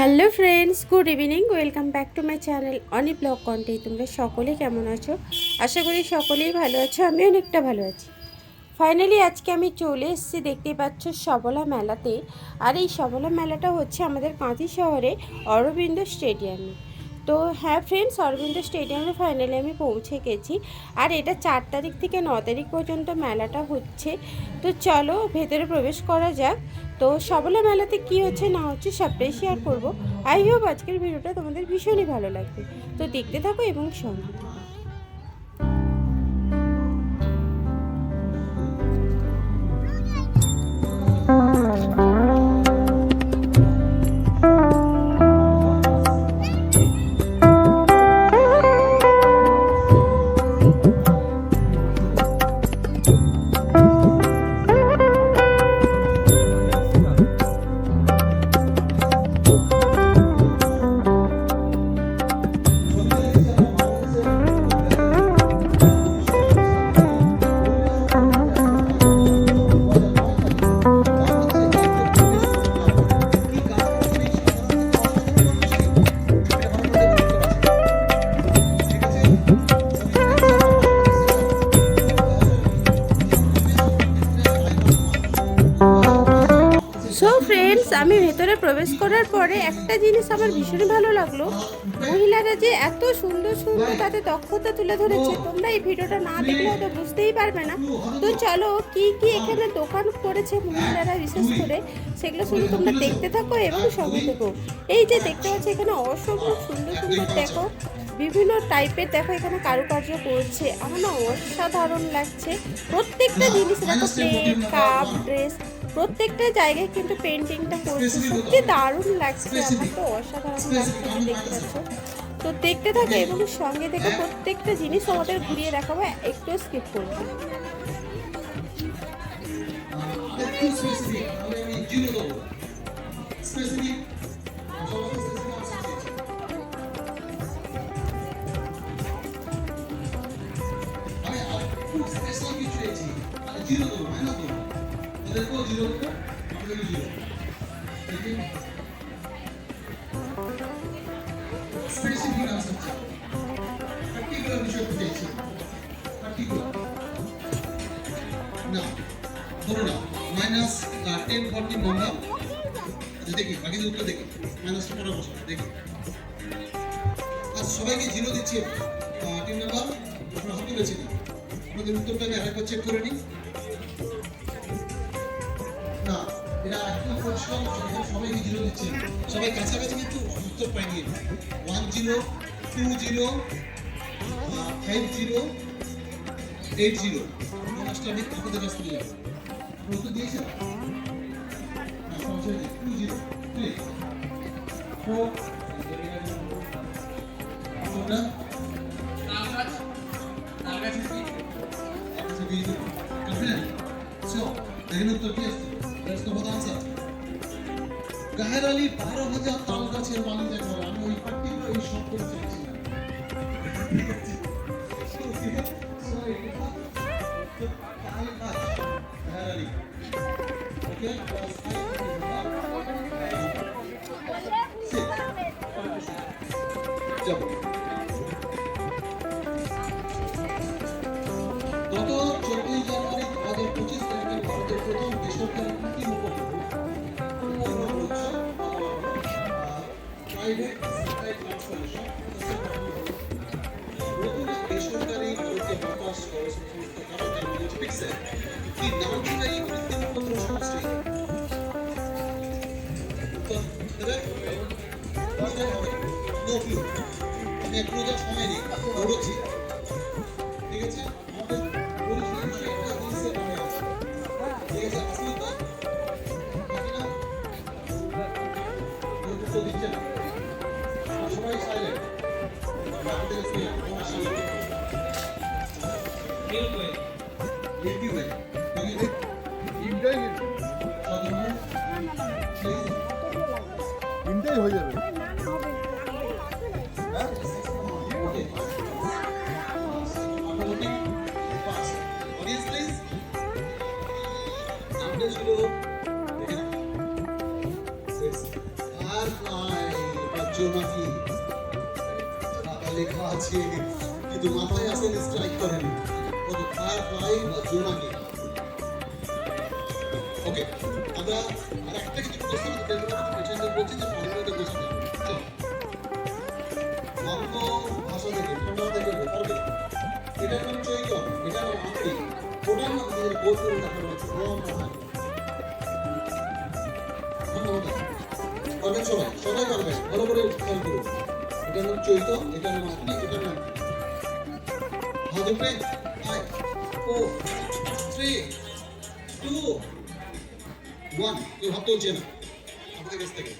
Hello friends, good evening, welcome back to my channel Oni blog কন্টে তোমরা সকলেই কেমন আছো? আশা করি সকলেই ভালো আছো, আমি অনেকটা ভালো আছি। ফাইনালি আজকে আমি চলে এসেছি, দেখতেই পাচ্ছ সবলা মেলাতে। আর এই সবলা মেলাটা হচ্ছে আমাদের কাঁথি শহরে অরবিন্দ স্টেডিয়ামে। তো হ্যাঁ ফ্রেন্ডস, অরবিন্দ স্টেডিয়ামে ফাইনালি আমি পৌঁছে গেছি। আর এটা চার তারিখ থেকে ন তারিখ পর্যন্ত মেলাটা হচ্ছে। তো চলো ভেতরে প্রবেশ করা যাক। তো সবলা মেলাতে কি হচ্ছে, না হচ্ছে, সবটাই শেয়ার করব। আই হোপ আজকের ভিডিওটা তোমাদের ভীষণই ভালো লাগবে। তো দেখতে থাকো এবং সঙ্গে প্রবেশ করার পরে একটা জিনিস আমার ভীষণ ভালো লাগল। মহিলারা যে এত সুন্দর সুন্দর তাদের দক্ষতা তুলে ধরেছে, তোমরা এই ভিডিওটা না দেখলে হয়তো বুঝতেই পারবে না। তো চলো, কি কি এখানে দোকান করেছে মহিলারা বিশেষ করে, সেগুলো শুধু তোমরা দেখতে থাকো এবং সঙ্গে থেকো। এই যে দেখতে পাচ্ছ, এখানে অসম্ভব সুন্দর সুন্দর দেখো, বিভিন্ন টাইপের দেখো এখানে কারুকার্য করছে। আমার না অসাধারণ লাগছে। প্রত্যেকটা জিনিস দেখো প্লেট কাপ ড্রেস প্রত্যেকটা জায়গায় কিন্তু পেন্টিংটা করছে সত্যি দারুণ লাগছে। আমার তো অসাধারণ লাগছে দেখতে পাচ্ছ। তো দেখতে থাকো এবং সঙ্গে দেখো প্রত্যেকটা জিনিস আমাদের ঘুরিয়ে দেখাবো একটু স্কিপ করব। স্পেসিফিক আমি আমি জিরো দেবো মাইনাস দেবো ওদেরকেও জিরো দেবো আমাদেরও স্পেসিফিক আনসার চাই পার্টিকুলার বিষয় পেয়েছি পার্টিকুলার না ধরো না মাইনাস টেন ফর্টি নাম্বার আচ্ছা দেখি বাকি উত্তর দেখি মাইনাসটা পরে বসো দেখি আচ্ছা সবাইকে জিরো দিচ্ছি তিন নাম্বার আপনারা হাত তুলেছেন আপনাদের উত্তরটা আমি আরেকবার চেক করে নিই এটা একদম পরিষ্কার এখানে সবাইকে জিরো দিচ্ছি, সবাই কাছাকাছি কিন্তু উত্তর পাইনি one zero two zero five zero eight zero লাস্টে আমি আপনাদের কাছ থেকে যাব উত্তর দিয়েছেন টু জিরো থ্রি ফোর উত্তরটা দেখেন উত্তর কি আসছে? That's the right answer. গাহের Ali বারো হাজার তাল গাছের মালিক একবার আমি ওই পার্টিকুলার এই শব্দ চেয়েছি যাব। আমি এক রোজার সময় নেই দৌড়চ্ছি ঠিক আছে নয় জোনাকি টাকা লেখা আছে কিন্তু মাথায় আসেন স্ট্রাইক করেন কত ফায়ার ফ্লাই বা জোনাকি ওকে আমরা আর একটা কিছু প্রশ্ন পেছনে বলছি যে ফর্মুলাটা বোঝাতে বঙ্গ ভাষা থেকে ফর্মুলা থেকে পারবে এটা নাম চৈত এটা নাম আঁকড়ি ওটার নাম দিয়ে বোধ করে দেখানো হচ্ছে ওম পারবেন সবাই? সবাই পারবেন ভালো করে খেয়াল করুন। এটার নাম চৈত এটার নাম আঁকড়ি এটার নাম হাত five four three two one কেউ হাত তুলছে না। আপনাদের কাছ থেকে।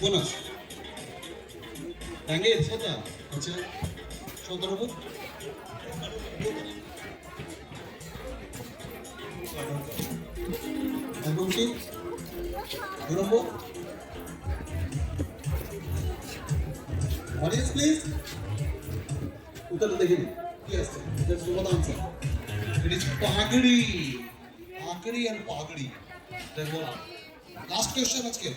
বোনাস। ব্যাঙ্গের সাদা আচ্ছা কি দু নম্বর। অডিয়েন্স প্লিজ উত্তরটা দেখে নিন। কি আসছে দ্যাটস এন্ড পাগড়ি। ওয়াট লাস্ট কোশ্চেন আজকে।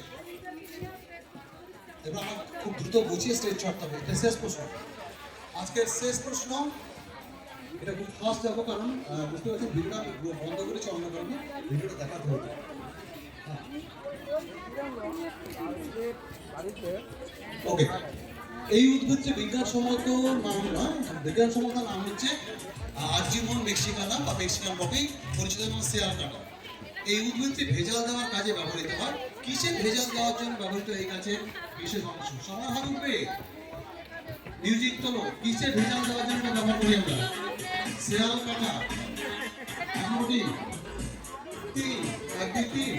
এবার আমার খুব দ্রুত বুঝিয়ে স্টেজ ছাড়তে হবে। এটা শেষ প্রশ্ন। আজকের শেষ প্রশ্ন। এটা খুব ফাস্ট যাব কারণ বুঝতে পারছেন ভিডিওটা বন্ধ করেছি, অন্য কারণে ভিডিওটা দেখাতে হবে ওকে এই উদ্ভিদটি বিজ্ঞানসম্মত নাম নয়, বিজ্ঞানসম্মত নাম হচ্ছে আজীবন মেক্সিকানা বা মেক্সিকান কফি পরিচিত নাম শেয়াল কাটা। এই উদ্ভিদটি ভেজাল দেওয়ার কাজে ব্যবহৃত হয়। কিসে ভেজাল দেওয়ার জন্য ব্যবহৃত এই গাছের বিশেষ অংশ? হাত মিউজিক তোলো কিসে ভেজাল দেওয়ার জন্য ব্যবহার করি আমরা? শেয়াল কাটা, মোটামুটি তিন তিন।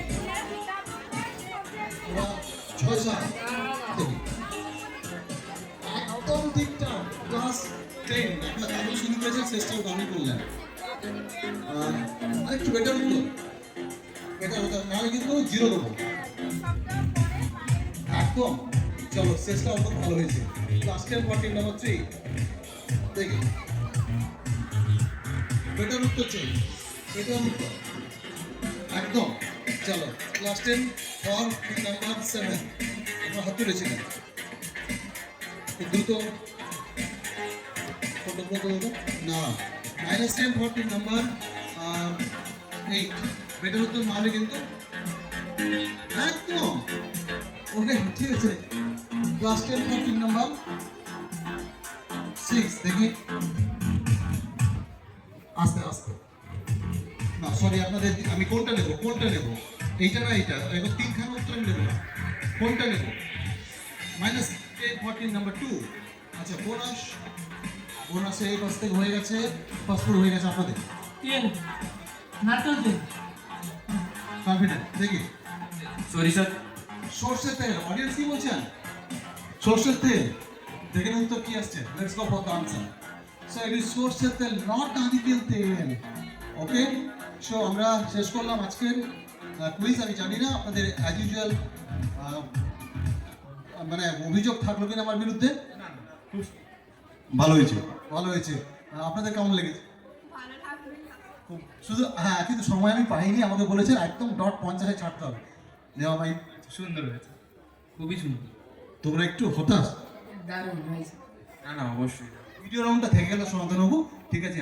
ছয়, সাত একদম টেন। তাহলে শুরু করলেন। বেটার উত্তর বেটার উত্তর নাহলে কিন্তু জিরো দেবো একদম। চলো, শেষটা ভালো হয়েছে। টেন ফর্টিন নাম্বার থ্রি দেখি। বেটার উত্তর চাই। বেটার উত্তর। একদম। চলো class ten four number seven আমরা হাত তুলেছিলেন খুব হতো minus ten fourteen number eight better উত্তর নাহলে কিন্তু একদম। ওকে, ঠিক আছে। Class ten fourteen number. Six দেখি। আস্তে আস্তে। না সরি আপনাদের আমি কোনটা নেব? কোনটা নেব? এইটা না এইটা? এবার তিনখানা উত্তর নেব কোনটা নেব? Minus ten fourteen number two আচ্ছা বোনাস বোনাসে এই পাশ থেকে হয়ে গেছে পাসপোর্ট হয়ে গেছে আপনাদের। তেল কনফিডেন্ট দেখি। সরিষা সর্ষের তেল অডিয়েন্স কি বলছেন? সর্ষের তেল। দেখে নিন উত্তর কি আসছে। Let's go for the answer so it is সর্ষের তেল নট নারিকেল তেল। ওকে সো আমরা শেষ করলাম আজকের কুইজ আমি জানি না আপনাদের অ্যাজ ইউজুয়াল মানে অভিযোগ থাকল কিনা আমার বিরুদ্ধে? ভালো হয়েছে। ভালো হয়েছে। আপনাদের কেমন লেগেছে? খুব শুধু হ্যাঁ কিন্তু সময় আমি পাইনি আমাকে বলেছেন একদম ডট পঞ্চাশে ছাড়তে হবে। দেওয়া ভাই সুন্দর হয়েছে। খুবই সুন্দর। তোমরা একটু হতাশ? দারুণ হয়েছে। না না অবশ্যই। ভিডিও রাউন্ডটা থেকে গেল সনাতনবাবু ঠিক আছে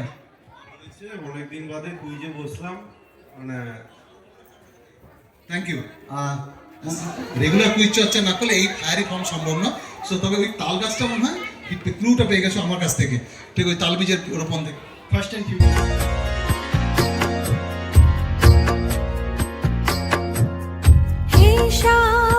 অনেকদিন বাদে কুইজে বসলাম মানে থ্যাংক ইউ রেগুলার কুইজ চর্চা না করলে এই ফায়ারি ফর্ম সম্ভব না। সো তবে ওই তাল গাছটা মনে হয় ক্লুটা পেয়ে গেছো আমার কাছ থেকে। ঠিক ওই তাল বীজের রোপণ থেকে। First time 上